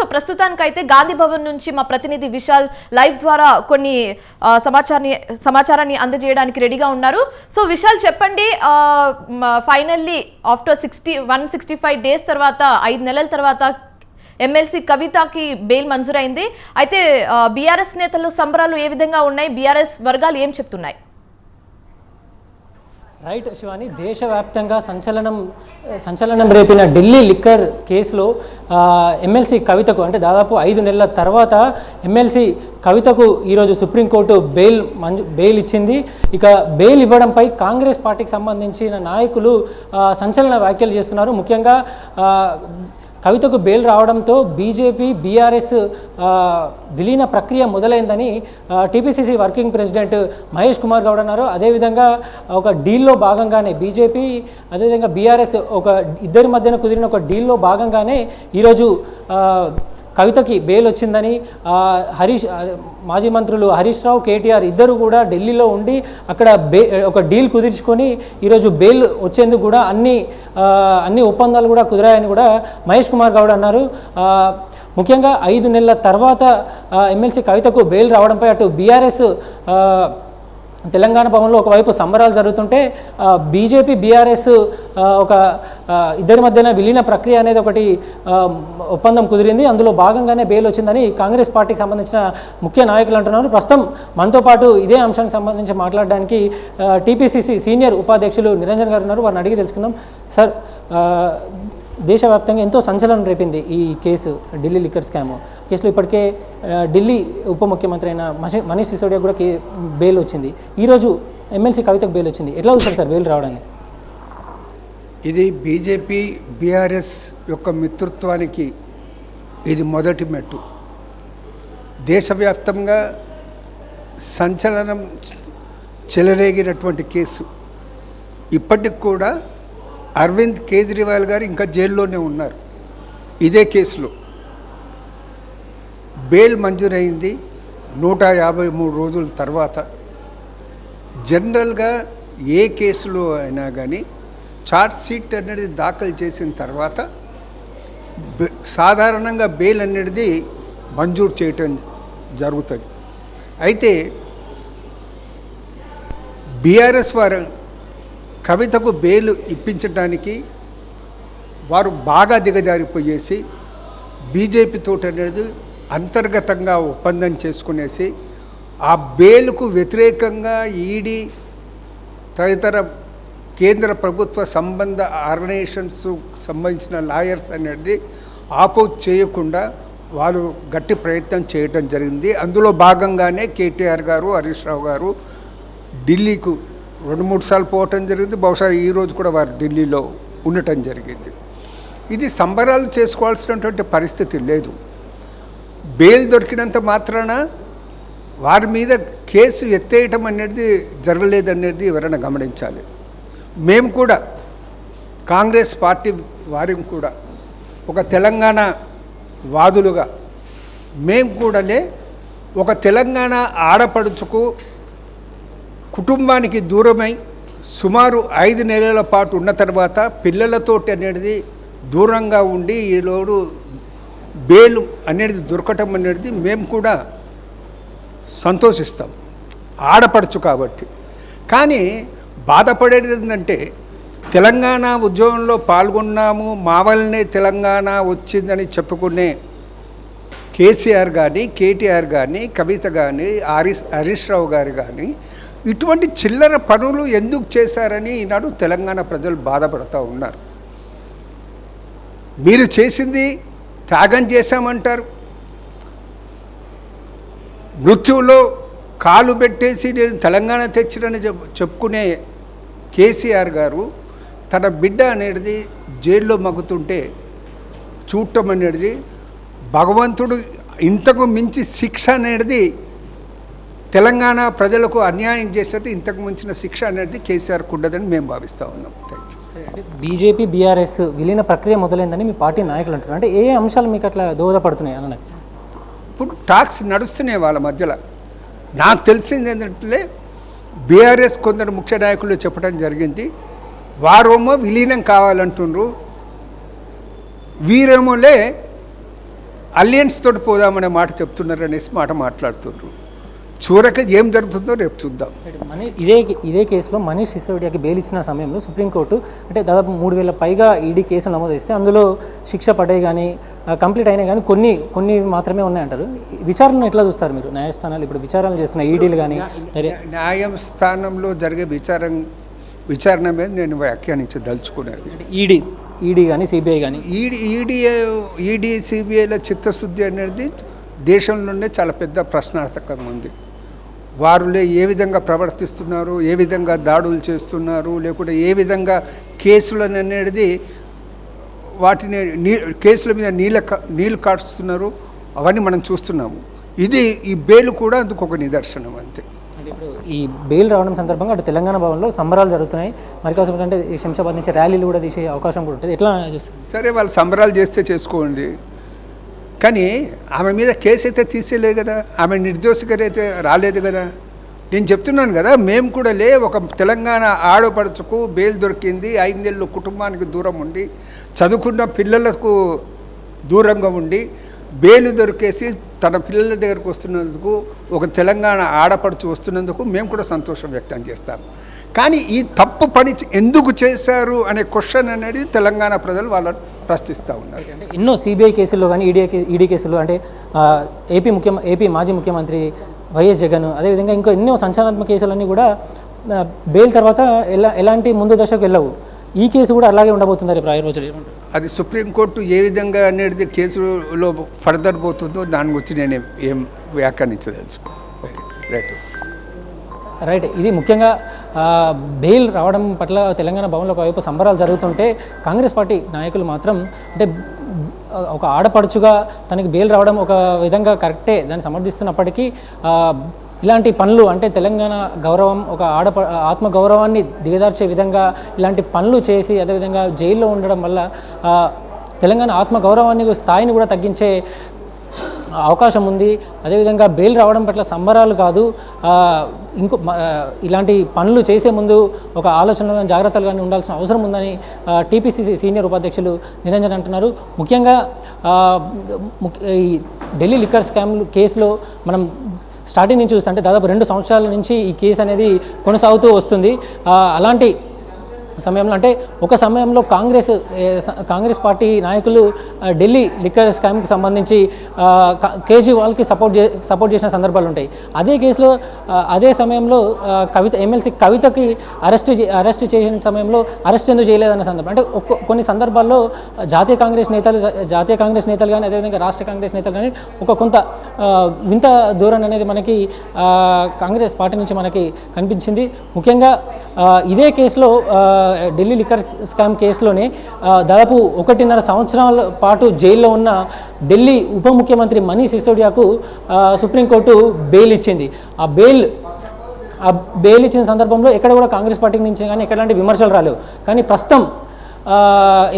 So ప్రస్తుతానికైతే గాంధీ భవన్ నుంచి మా ప్రతినిధి విశాల్ లైవ్ ద్వారా కొన్ని సమాచారాన్ని సమాచారాన్ని అందజేయడానికి రెడీగా ఉన్నారు. సో విశాల్ చెప్పండి finally after sixty one sixty five days తర్వాత ఐదు నెలల తర్వాత ఎమ్మెల్సీ కవితకి బెయిల్ మంజూరైంది. అయితే బీఆర్ఎస్ నేతలు సంబరాలు ఏ విధంగా ఉన్నాయి? బీఆర్ఎస్ వర్గాలు ఏం చెప్తున్నాయి? రైట్ శివాని దేశవ్యాప్తంగా సంచలనం సంచలనం రేపిన ఢిల్లీ లిక్కర్ కేసులో ఎమ్మెల్సీ కవితకు అంటే దాదాపు ఐదు నెలల తర్వాత ఎమ్మెల్సీ కవితకు ఈరోజు సుప్రీంకోర్టు బెయిల్ మంజు బెయిల్ ఇచ్చింది. ఇక బెయిల్ ఇవ్వడంపై కాంగ్రెస్ పార్టీకి సంబంధించిన నాయకులు సంచలన వ్యాఖ్యలు చేస్తున్నారు. ముఖ్యంగా కవితకు బెయిల్ రావడంతో బీజేపీ బీఆర్ఎస్ విలీన ప్రక్రియ మొదలైందని TPCC working president Mahesh Kumar Goud అన్నారు. అదేవిధంగా ఒక డీల్లో భాగంగానే బీజేపీ అదేవిధంగా బీఆర్ఎస్ ఒక ఇద్దరి మధ్యన కుదిరిన ఒక డీల్లో భాగంగానే ఈరోజు కవితకి బెయిల్ వచ్చిందని హరీష్ మాజీ మంత్రులు హరీష్ రావు కేటీఆర్ ఇద్దరు కూడా ఢిల్లీలో ఉండి అక్కడ బే ఒక డీల్ కుదుర్చుకొని ఈరోజు బెయిల్ వచ్చేందుకు కూడా అన్ని అన్ని ఒప్పందాలు కూడా కుదిరాయని కూడా మహేష్ కుమార్ గౌడ్ అన్నారు. ముఖ్యంగా ఐదు నెలల తర్వాత ఎమ్మెల్సీ కవితకు బెయిల్ రావడంపై అటు బీఆర్ఎస్ తెలంగాణ భవన్లో ఒకవైపు సంబరాలు జరుగుతుంటే బీజేపీ బీఆర్ఎస్ ఒక ఇద్దరి మధ్యన విలీన ప్రక్రియ అనేది ఒకటి ఒప్పందం కుదిరింది. అందులో భాగంగానే బెయిల్ వచ్చిందని కాంగ్రెస్ పార్టీకి సంబంధించిన ముఖ్య నాయకులు అంటున్నారు. ప్రస్తుతం మనతో పాటు ఇదే అంశానికి సంబంధించి మాట్లాడడానికి టీపీసీసీ సీనియర్ ఉపాధ్యక్షులు నిరంజన్ గారు ఉన్నారు. వారిని అడిగి తెలుసుకుందాం. సార్ దేశవ్యాప్తంగా ఎంతో సంచలనం రేపింది ఈ కేసు ఢిల్లీ లిక్కర్ స్కామ్. కేసులో ఇప్పటికే ఢిల్లీ ఉప ముఖ్యమంత్రి అయిన మనీ మనీష్ సిసోడియా కూడా కే బెయిల్ వచ్చింది. ఈరోజు ఎమ్మెల్సీ కవితకు బెయిల్ వచ్చింది. ఎట్లా చూస్తారు సార్ బెయిల్ రావడానికి? ఇది బీజేపీ బీఆర్ఎస్ యొక్క మిత్రత్వానికి ఇది మొదటి మెట్టు. దేశవ్యాప్తంగా సంచలనం చెలరేగినటువంటి కేసు. ఇప్పటికి కూడా అరవింద్ కేజ్రీవాల్ గారు ఇంకా జైల్లోనే ఉన్నారు. ఇదే కేసులో. బెయిల్ మంజూరైంది నూట యాభై మూడు రోజుల తర్వాత. జనరల్గా ఏ కేసులో అయినా కానీ ఛార్జ్ షీట్ అనేది దాఖలు చేసిన తర్వాత బె- సాధారణంగా బెయిల్ అనేది మంజూరు చేయటం జరుగుతుంది. అయితే బీఆర్ఎస్ వారు కవితకు బెయిల్ ఇప్పించడానికి వారు బాగా దిగజారిపోయేసి బీజేపీతో అనేది అంతర్గతంగా ఒప్పందం చేసుకునేసి ఆ బెయిల్కు వ్యతిరేకంగా ఈడీ తదితర కేంద్ర ప్రభుత్వ సంబంధ ఆర్గనైజేషన్స్ సంబంధించిన లాయర్స్ అనేది ఆపోజ్ చేయకుండా వాళ్ళు గట్టి ప్రయత్నం చేయటం జరిగింది. అందులో భాగంగానే కేటీఆర్ గారు హరీష్ రావు గారు ఢిల్లీకు రెండు మూడు సార్లు పోవటం జరిగింది. బహుశా ఈ రోజు కూడా వారు ఢిల్లీలో ఉండటం జరిగింది. ఇది సంబరాలు చేసుకోవాల్సినటువంటి పరిస్థితి లేదు. బెయిల్ దొరికినంత మాత్రాన వారి మీద కేసు ఎత్తేయటం అనేది జరగలేదనేది ఎవరైనా గమనించాలి. మేము కూడా కాంగ్రెస్ పార్టీ వారిని కూడా ఒక తెలంగాణ వాదులుగా మేము కూడానే ఒక తెలంగాణ ఆడపడుచుకు కుటుంబానికి దూరమై సుమారు ఐదు నెలల పాటు ఉన్న తర్వాత పిల్లలతోటి అనేది దూరంగా ఉండి ఈలోడు బేలు అనేది దొరకటం అనేది మేము కూడా సంతోషిస్తాం. ఆడపడచ్చు కాబట్టి. కానీ బాధపడేది ఏంటంటే తెలంగాణ ఉద్యమంలో పాల్గొన్నాము మా వల్లనే తెలంగాణ వచ్చిందని చెప్పుకునే కేసీఆర్ కానీ కేటీఆర్ కానీ కవిత కానీ హరీష్ హరీష్ రావు గారు కానీ ఇటువంటి చిల్లర పనులు ఎందుకు చేశారని ఈనాడు తెలంగాణ ప్రజలు బాధపడుతూ ఉన్నారు. మీరు చేసింది త్యాగం చేశామంటారు. మృత్యువులో కాలు పెట్టేసి నేను తెలంగాణ తెచ్చినని చెప్ చెప్పుకునే కేసీఆర్ గారు తన బిడ్డ అనేది జైల్లో మగ్గుతుంటే చూడటం అనేది భగవంతుడు ఇంతకు మించి శిక్ష అనేది తెలంగాణ ప్రజలకు అన్యాయం చేసినట్టు ఇంతకు మించిన శిక్ష అనేది కేసీఆర్కు ఉండదని మేము భావిస్తూ ఉన్నాం. థ్యాంక్ యూ బీజేపీ బీఆర్ఎస్ విలీన ప్రక్రియ మొదలైందని మీ పార్టీ నాయకులు అంటున్నారు. అంటే ఏ అంశాలు మీకు అట్లా దోహదపడుతున్నాయి అన్న ఇప్పుడు టాక్స్ నడుస్తున్నాయి వాళ్ళ మధ్యలో. నాకు తెలిసింది ఏంటంటే బీఆర్ఎస్ కొందరు ముఖ్య నాయకులు చెప్పడం జరిగింది. వారేమో విలీనం కావాలంటుండ్రు. వీరేమోలే అలియన్స్ తోటి పోదామనే మాట చెప్తున్నారు అనేసి మాట మాట్లాడుతున్నారు చివరికి ఏం జరుగుతుందో రేపు చూద్దాం. మనీ ఇదే ఇదే కేసులో మనీష్ సిసోడియాకి బెయిల్ ఇచ్చిన సమయంలో సుప్రీంకోర్టు అంటే దాదాపు మూడు వేల పైగా ఈడీ కేసులు నమోదు చేస్తే అందులో శిక్ష పడే కానీ కంప్లీట్ అయినా కానీ కొన్ని కొన్ని మాత్రమే ఉన్నాయంటారు. విచారణ ఎట్లా చూస్తారు మీరు? న్యాయస్థానాలు ఇప్పుడు విచారణలు చేస్తున్న ఈడీలు కానీ దర్యా- న్యాయం స్థానంలో జరిగే విచారం విచారణ మీద నేను వ్యాఖ్యానించదలుచుకున్నది ఈడీ ఈడీ కానీ సిబిఐ కానీ ఈడీ ఈడీ ఈడీ సిబిఐల చిత్తశుద్ధి అనేది దేశంలోనే చాలా పెద్ద ప్రశ్నార్థకంగా ఉంది. వారులే ఏ విధంగా ప్రవర్తిస్తున్నారు ఏ విధంగా దాడులు చేస్తున్నారు లేకుంటే ఏ విధంగా కేసులను అనేది వాటిని నీ కేసుల మీద నీళ్ళ నీళ్ళు కాడుస్తున్నారు అవన్నీ మనం చూస్తున్నాము. ఇది ఈ బెయిల్ కూడా అందుకు ఒక నిదర్శనం అంతే. ఈ బెయిల్ రావడం సందర్భంగా అటు తెలంగాణ భవన్లో సంబరాలు జరుగుతున్నాయి. మరి కాసేపు అంటే ఈ శంషాబాద్ నుంచి ర్యాలీలు కూడా తీసే అవకాశం కూడా ఉంటుంది. ఎట్లా చూస్తారు? సరే వాళ్ళు సంబరాలు చేస్తే చేసుకోండి. కానీ ఆమె మీద కేసు అయితే తీసేయలేదు కదా ఆమె నిర్దోషికరైతే రాలేదు కదా. నేను చెప్తున్నాను కదా మేము కూడా లే ఒక తెలంగాణ ఆడపడుచుకు బెయిల్ దొరికింది ఐదేళ్ళు కుటుంబానికి దూరం ఉండి చదువుకున్న పిల్లలకు దూరంగా ఉండి బెయిల్ దొరికేసి తన పిల్లల దగ్గరకు వస్తున్నందుకు ఒక తెలంగాణ ఆడపడుచు వస్తున్నందుకు మేము కూడా సంతోషం వ్యక్తం చేస్తాం. కానీ ఈ తప్పు పని ఎందుకు చేశారు అనే క్వశ్చన్ అనేది తెలంగాణ ప్రజలు వాళ్ళ ప్రశ్నిస్తూ ఉన్నారు. అంటే ఎన్నో సిబిఐ కేసుల్లో కానీ ఈడీ ఈడీ కేసులు అంటే ఏపీ ముఖ్య ఏపీ మాజీ ముఖ్యమంత్రి వైఎస్ జగన్ అదేవిధంగా ఇంకా ఎన్నో సంచలనాత్మక కేసులన్నీ కూడా బెయిల్ తర్వాత ఎలా ఎలాంటి ముందు దశకు వెళ్ళవు. ఈ కేసు కూడా అలాగే ఉండబోతుంది రేపు రోజులు? అది సుప్రీంకోర్టు ఏ విధంగా అనేది కేసులో ఫర్దర్ పోతుందో దాని గురించి నేను ఏం- ఏం వ్యాఖ్యానించదలుచుకో ఓకే రైట్ రైట్ ఇది ముఖ్యంగా బెయిల్ రావడం పట్ల తెలంగాణ భవన్లో ఒకవైపు సంబరాలు జరుగుతుంటే కాంగ్రెస్ పార్టీ నాయకులు మాత్రం అంటే ఒక ఆడపడుచుగా తనకి బెయిల్ రావడం ఒక విధంగా కరెక్టే దాన్ని సమర్థిస్తున్నప్పటికీ ఇలాంటి పనులు అంటే తెలంగాణ గౌరవం ఒక ఆడ ఆత్మగౌరవాన్ని దిగదార్చే విధంగా ఇలాంటి పనులు చేసి అదేవిధంగా జైల్లో ఉండడం వల్ల తెలంగాణ ఆత్మగౌరవాన్ని స్థాయిని కూడా తగ్గించే అవకాశం ఉంది. అదేవిధంగా బెయిల్ రావడం పట్ల సంబరాలు కాదు. ఇంకో ఇలాంటి పనులు చేసే ముందు ఒక ఆలోచనలు కానీ జాగ్రత్తలు కానీ ఉండాల్సిన అవసరం ఉందని టీపీసీసీ సీనియర్ ఉపాధ్యక్షులు నిరంజన్ అంటున్నారు. ముఖ్యంగా ఈ ఢిల్లీ లిక్కర్ స్కామ్ కేసులో మనం స్టార్టింగ్ నుంచి చూస్తుంటే దాదాపు రెండు సంవత్సరాల నుంచి ఈ కేసు అనేది కొనసాగుతూ వస్తుంది. అలాంటి సమయంలో అంటే ఒక సమయంలో కాంగ్రెస్ కాంగ్రెస్ పార్టీ నాయకులు ఢిల్లీ లిక్కర్ స్కామ్కి సంబంధించి కేజ్రీవాల్కి సపోర్ట్ చే సపోర్ట్ చేసిన సందర్భాలు ఉంటాయి. అదే కేసులో అదే సమయంలో కవిత ఎమ్మెల్సీ కవితకి అరెస్ట్ చే- అరెస్ట్ చేసిన సమయంలో అరెస్ట్ ఎందుకు చేయలేదన్న సందర్భం. అంటే ఒక్క కొన్ని సందర్భాల్లో జాతీయ కాంగ్రెస్ నేతలు జాతీయ కాంగ్రెస్ నేతలు కానీ అదేవిధంగా రాష్ట్ర కాంగ్రెస్ నేతలు కానీ ఒక కొంత వింత ధోరణి అనేది మనకి కాంగ్రెస్ పార్టీ నుంచి మనకి కనిపించింది. ముఖ్యంగా ఇదే కేసులో ఢిల్లీ లిక్కర్ స్కామ్ కేసులోనే దాదాపు ఒకటిన్నర సంవత్సరాల పాటు జైల్లో ఉన్న ఢిల్లీ ఉప ముఖ్యమంత్రి మనీష్ సిసోడియాకు సుప్రీంకోర్టు బెయిల్ ఇచ్చింది. ఆ బెయిల్ ఆ బెయిల్ ఇచ్చిన సందర్భంలో ఎక్కడ కూడా కాంగ్రెస్ పార్టీ నుంచి కానీ ఎక్కడంటే విమర్శలు రాలేవు కానీ ప్రస్తుతం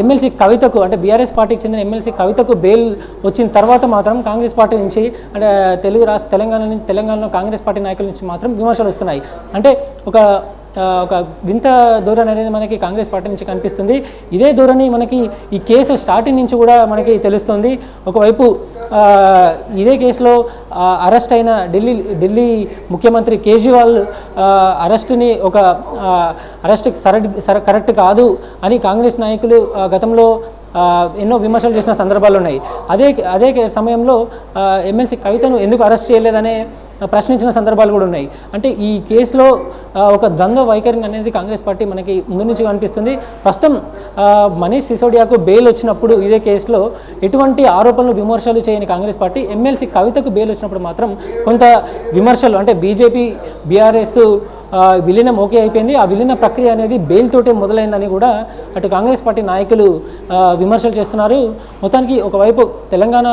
ఎమ్మెల్సీ కవితకు అంటే బీఆర్ఎస్ పార్టీకి చెందిన ఎమ్మెల్సీ కవితకు బెయిల్ వచ్చిన తర్వాత మాత్రం కాంగ్రెస్ పార్టీ నుంచి అంటే తెలుగు రాష్ట్ర తెలంగాణ నుంచి తెలంగాణలో కాంగ్రెస్ పార్టీ నాయకుల నుంచి మాత్రం విమర్శలు వస్తున్నాయి. అంటే ఒక ఒక వింత ధోరణి అనేది మనకి కాంగ్రెస్ పార్టీ నుంచి కనిపిస్తుంది. ఇదే ధోరణి మనకి ఈ కేసు స్టార్టింగ్ నుంచి కూడా మనకి తెలుస్తుంది. ఒకవైపు ఇదే కేసులో అరెస్ట్ అయిన ఢిల్లీ ఢిల్లీ ముఖ్యమంత్రి కేజ్రీవాల్ అరెస్ట్ని ఒక అరెస్ట్ సర సర కరెక్ట్ కాదు అని కాంగ్రెస్ నాయకులు గతంలో ఎన్నో విమర్శలు చేసిన సందర్భాలు ఉన్నాయి. అదే అదే సమయంలో ఎమ్మెల్సీ కవితను ఎందుకు అరెస్ట్ చేయలేదనే ప్రశ్నించిన సందర్భాలు కూడా ఉన్నాయి. అంటే ఈ కేసులో ఒక ద్వంద్వ వైఖరిని అనేది కాంగ్రెస్ పార్టీ మనకి ముందు నుంచి కనిపిస్తుంది. ప్రస్తుతం మనీష్ సిసోడియాకు బెయిల్ వచ్చినప్పుడు ఇదే కేసులో ఎటువంటి ఆరోపణలు విమర్శలు చేయని కాంగ్రెస్ పార్టీ ఎమ్మెల్సీ కవితకు బెయిల్ వచ్చినప్పుడు మాత్రం కొంత విమర్శలు అంటే బీజేపీ బీఆర్ఎస్ విలీనం ఓకే అయిపోయింది. ఆ విలీన ప్రక్రియ అనేది బెయిల్ తోటే మొదలైందని కూడా అటు కాంగ్రెస్ పార్టీ నాయకులు విమర్శలు చేస్తున్నారు. మొత్తానికి ఒకవైపు తెలంగాణ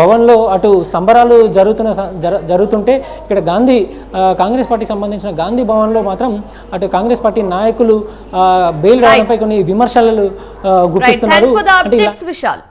భవన్లో అటు సంబరాలు జరుగుతున్న జరుగుతుంటే ఇక్కడ గాంధీ కాంగ్రెస్ పార్టీకి సంబంధించిన గాంధీ భవన్లో మాత్రం అటు కాంగ్రెస్ పార్టీ నాయకులు బెయిల్ రావడంపై కొన్ని విమర్శలు గుర్తిస్తున్నారు విశాల్